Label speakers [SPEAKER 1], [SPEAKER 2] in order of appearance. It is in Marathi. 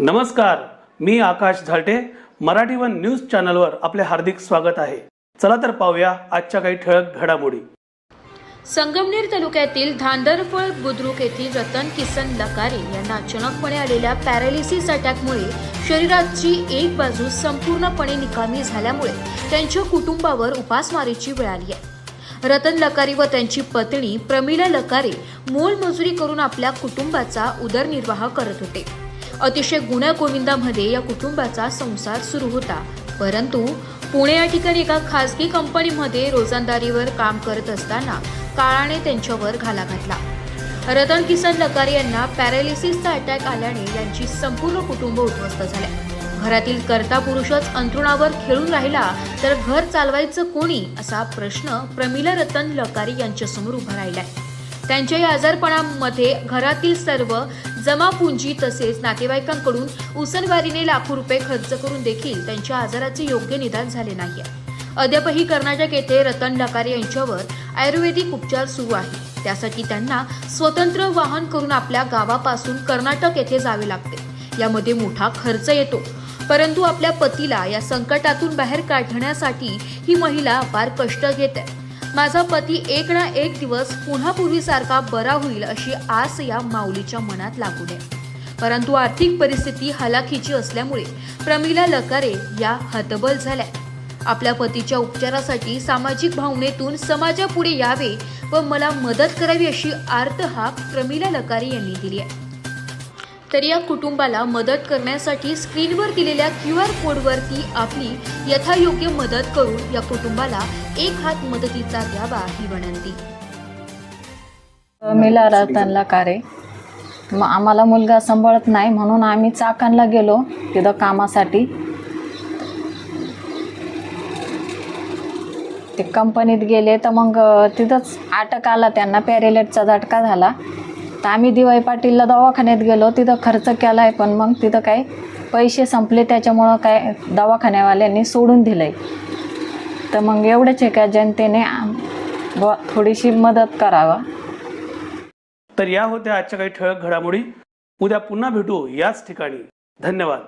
[SPEAKER 1] नमस्कार मी आकाश झालटे. मराठी वन न्यूज चॅनलवर आपले हार्दिक स्वागत आहे. चला तर पाहूया आजच्या काही ठळक घडामोडी.
[SPEAKER 2] संगमनेर तालुक्यातील धांदरफळ बुद्रुक येथील रतन किसन लकारे यांना अचानकपणे आलेल्या पॅरालिसिस अटॅकमुळे शरीराची एक बाजू संपूर्णपणे निकामी झाल्यामुळे त्यांच्या कुटुंबावर उपासमारीची वेळ आली आहे. रतन लकारी व त्यांची पत्नी प्रमिला लकारे मोलमजुरी करून आपल्या कुटुंबाचा उदरनिर्वाह करत होते. अतिशय गुण्यागोविंदामध्ये या कुटुंबाचा संसार सुरू होता. परंतु पुणे या ठिकाणी एका खासगी कंपनीमध्ये रोजंदारीवर काम करत असताना काळाने त्यांच्यावर घाला घातला. रतन किसन लकार यांना पॅरालिसिसचा अटॅक आल्याने यांची संपूर्ण कुटुंब उद्ध्वस्त झाले. घरातील कर्ता पुरुषच अंथरुणावर खेळून राहिला तर घर चालवायचं कोणी? असा प्रश्न प्रमिला रतन लकारी यांच्यासमोर उभा राहिलाय. त्यांच्या या आजारपणामध्ये घरातील सर्व जमापुंजी तसेच नातेवाईकांकडून उसनवारीने लाखो रुपये खर्च करून देखील त्यांच्या आजाराचे योग्य निदान झाले नाही अद्यापही कर्नाटक येथे रतन डकारे यांच्यावर आयुर्वेदिक उपचार सुरू आहे त्यासाठी त्यांना स्वतंत्र वाहन करून आपल्या गावापासून कर्नाटक येथे जावे लागते. यामध्ये मोठा खर्च येतो. परंतु आपल्या पतीला या संकटातून बाहेर काढण्यासाठी ही महिला अपार कष्ट घेत. आहे माझा पती एक ना एक दिवस पुन्हा पूर्वीसारखा बरा होईल अशी आस या माऊलीच्या मनात लागू नये. परंतु आर्थिक परिस्थिती हलाखीची असल्यामुळे प्रमिला लकारे या हतबल झाल्या. आपल्या पतीच्या उपचारासाठी सामाजिक भावनेतून समाजापुढे यावे व मला मदत करावी अशी आर्त हाक प्रमिला लकारे यांनी दिली आहे. तर या कुटुंबाला मदत करण्यासाठी स्क्रीनवर दिलेल्या क्यू आर कोडवरती आपली यथायोग्य मदत करून या कुटुंबाला एक हात मदतीचा द्यावा ही विनंती.
[SPEAKER 3] मिला रतनला कारे. मग आम्हाला मुलगा सांभाळत नाही म्हणून आम्ही चाकणला गेलो तिथं कामासाठी. ते कंपनीत गेले तर मग तिथंच अटक आला त्यांना पॅरेलेटचा झटका झाला. तर आम्ही दिवाई पाटीलला दवाखान्यात गेलो तिथं खर्च केला आहे पण मग तिथं काय पैसे संपले त्याच्यामुळं काय दवाखान्यावाल्यांनी सोडून दिलं आहे तर मग एवढंच आहे का जनतेने बुवा थोडीशी मदत करावा.
[SPEAKER 1] तर या होत्या आजच्या काही ठळक घडामोडी. उद्या पुन्हा भेटू याच ठिकाणी. धन्यवाद.